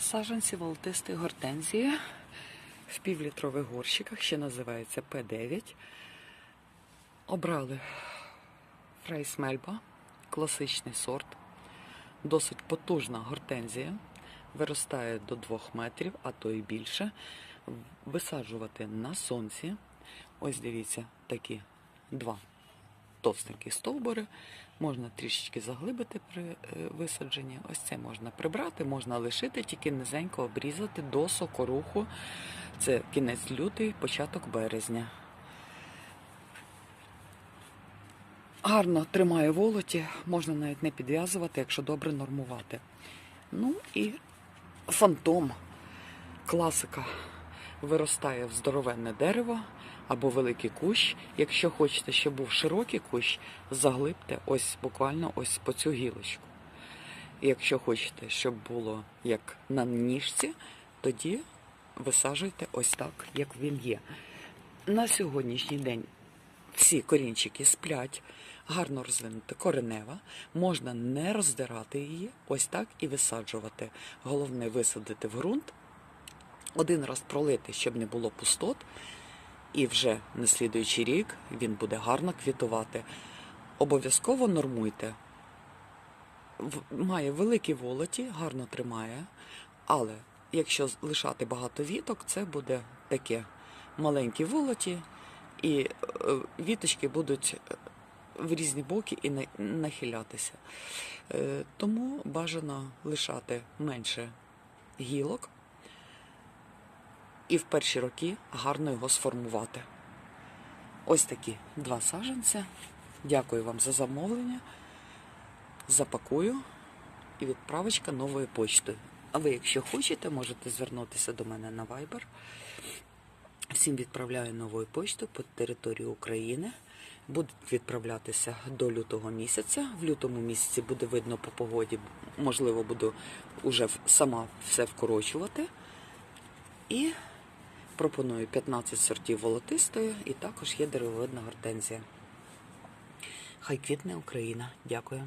Саджанці волотистої гортензії в півлітрових горщиках, ще називається П9. Обрали Фрейс Мельба, класичний сорт, досить потужна гортензія, виростає до 2 метрів, а то і більше. Висаджувати на сонці. Ось дивіться, такі два товстенькі стовбури. Можна трішечки заглибити при е, висадженні. Ось це можна прибрати, можна лишити, тільки низенько обрізати до сокоруху. Це кінець лютий, початок березня. Гарно тримає волоті, можна навіть не підв'язувати, якщо добре нормувати. Ну і фантом, класика. Виростає в здоровенне дерево або великий кущ. Якщо хочете, щоб був широкий кущ, заглибте ось буквально ось по цю гілочку. Якщо хочете, щоб було як на ніжці, тоді висаджуйте ось так, як він є. На сьогоднішній день всі корінчики сплять, гарно розвинута коренева, можна не роздирати її, ось так і висаджувати. Головне висадити в ґрунт, один раз пролити, щоб не було пустот, і вже на слідуючий рік він буде гарно квітувати. Обов'язково нормуйте. Має великі волоті, гарно тримає, але якщо лишати багато віток, це буде таке маленькі волоті, і е, віточки будуть е, в різні боки і на- нахилятися. Е, Тому бажано лишати менше гілок і в перші роки гарно його сформувати. Ось такі два саджанця. Дякую вам за замовлення. Запакую і відправочка новою почтою. А ви, якщо хочете, можете звернутися до мене на Viber. Всім відправляю новою поштою по території України. Будуть відправлятися до лютого місяця. В лютому місяці буде видно по погоді, можливо, буду вже сама все вкорочувати. І пропоную 15 сортів волотистої, і також є деревовидна гортензія. Хай квітне Україна. Дякую.